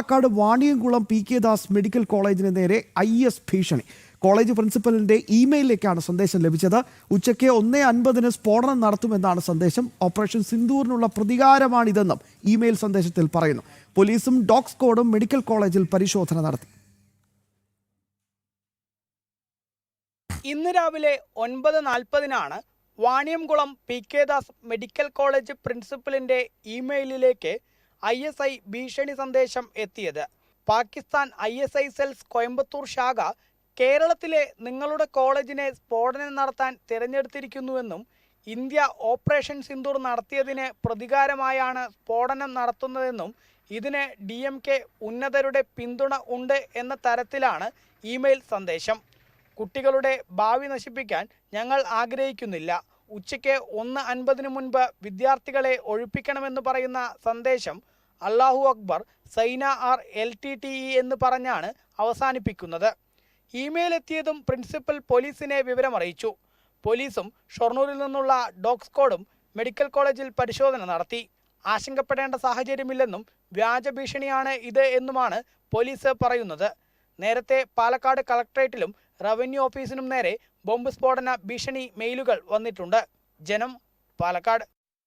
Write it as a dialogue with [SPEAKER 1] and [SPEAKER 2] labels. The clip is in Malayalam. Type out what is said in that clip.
[SPEAKER 1] Palakkad Vaniyamkulam P K Das medical കോളേജിന് നേരെ ഐ എസ് ഭീഷണി. കോളേജ് പ്രിൻസിപ്പലിന്റെ ഇമെയിലിലേക്കാണ് സന്ദേശം ലഭിച്ചത്. ഉച്ചയ്ക്ക് ഒന്നേ അൻപതിന് സ്ഫോടനം നടത്തുമെന്നാണ് സന്ദേശം. ഓപ്പറേഷൻ സിന്ദൂറിനുള്ള പ്രതികാരമാണിതെന്നും ഇമെയിൽ സന്ദേശത്തിൽ പറയുന്നു. പോലീസും ഡോഗ് സ്ക്വാഡും മെഡിക്കൽ കോളേജിൽ പരിശോധന നടത്തി.
[SPEAKER 2] ഇന്ന് രാവിലെ ഒൻപത് നാൽപ്പതിനാണ് Vaniyamkulam P K Das medical college പ്രിൻസിപ്പലിന്റെ ഇമെയിലിലേക്ക് ഐ എസ് ഐ ഭീഷണി സന്ദേശം എത്തിയത്. Pakistan I S I cells Coimbatore ശാഖ കേരളത്തിലെ നിങ്ങളുടെ കോളേജിനെ സ്ഫോടനം നടത്താൻ തിരഞ്ഞെടുത്തിരിക്കുന്നുവെന്നും ഇന്ത്യ ഓപ്പറേഷൻ സിന്ദൂർ നടത്തിയതിന് പ്രതികാരമായാണ് സ്ഫോടനം നടത്തുന്നതെന്നും ഇതിന് ഡി എം കെ ഉന്നതരുടെ പിന്തുണ ഉണ്ട് എന്ന തരത്തിലാണ് ഇമെയിൽ സന്ദേശം. കുട്ടികളുടെ ഭാവി നശിപ്പിക്കാൻ ഞങ്ങൾ ആഗ്രഹിക്കുന്നില്ല. ഉച്ചയ്ക്ക് ഒന്ന് അൻപതിന് മുൻപ് വിദ്യാർത്ഥികളെ ഒഴിപ്പിക്കണമെന്ന് പറയുന്ന സന്ദേശം അള്ളാഹു അക്ബർ Saina R L T T E എന്ന് പറഞ്ഞാണ് അവസാനിപ്പിക്കുന്നത്. ഇമെയിൽ എത്തിയതും പ്രിൻസിപ്പൽ പോലീസിനെ വിവരമറിയിച്ചു. പോലീസും ഷൊർണൂരിൽ നിന്നുള്ള ഡോഗ് സ്ക്വാഡും മെഡിക്കൽ കോളേജിൽ പരിശോധന നടത്തി. ആശങ്കപ്പെടേണ്ട സാഹചര്യമില്ലെന്നും വ്യാജ ഭീഷണിയാണ് ഇത് എന്നുമാണ് പോലീസ് പറയുന്നത്. നേരത്തെ പാലക്കാട് കളക്ടറേറ്റിലും റവന്യൂ ഓഫീസിനും നേരെ ബോംബ് സ്ഫോടന ഭീഷണി മെയിലുകൾ വന്നിട്ടുണ്ട്. ജനം പാലക്കാട്.